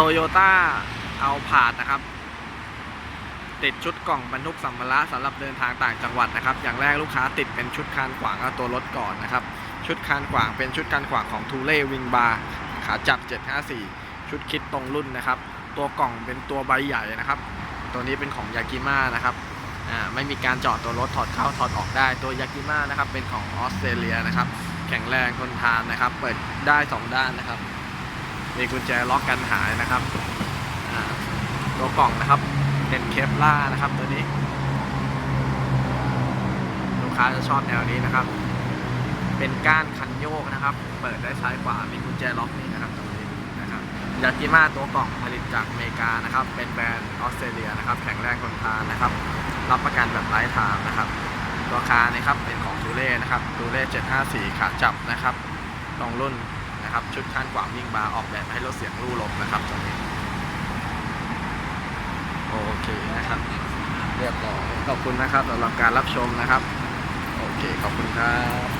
โตโยต้าเอาผาดนะครับ ติดชุดกล่องบรรทุกสัมภาระสำหรับเดินทางต่างจังหวัดนะครับ อย่างแรกลูกค้าติดเป็นชุดคานขวางเอาตัวรถก่อนนะครับ ชุดคานขวางเป็นชุดคานขวางของทูเล่วิงบาร์ขาจับ 754 ชุดคิดตรงรุ่นนะครับ ตัวกล่องเป็นตัวใบใหญ่นะครับ ตัวนี้เป็นของยากิม่านะครับไม่มีการจาะตัวรถถอดเข้าถอดออกได้ตัวยากิม่านะครับเป็นของออสเตรเลียนะครับ แข็งแรงทนทานนะครับ เปิดได้สองด้านนะครับ มีกุญแจล็อกกันหายนะครับตัวกล่องนะครับเป็นเคปล่านะครับตัวนี้ ลูกค้าจะชอบแนวนี้นะครับ เป็นก้านคันโยกนะครับ เปิดได้ซ้ายขวามีกุญแจล็อกนี่นะครับตรงนี้นะครับยากิมาตัวกล่องผลิตจากอเมริกานะครับ เป็นแบรนด์ออสเตรเลียนะครับแข็งแรงทนทานนะครับ รับประกันแบบไร้ทางนะครับตัวคานะครับเป็นของทูเล่นะครับทูเล่754ขาจับนะครับตรงรุ่น นะครับชุดข้างขวาวิ่งบาร์ออกแบบให้ลดเสียงรูลมนะครับตรงนี้โอเคนะครับ เรียบร้อยขอบคุณนะครับสำหรับการรับชมนะครับ โอเคขอบคุณครับ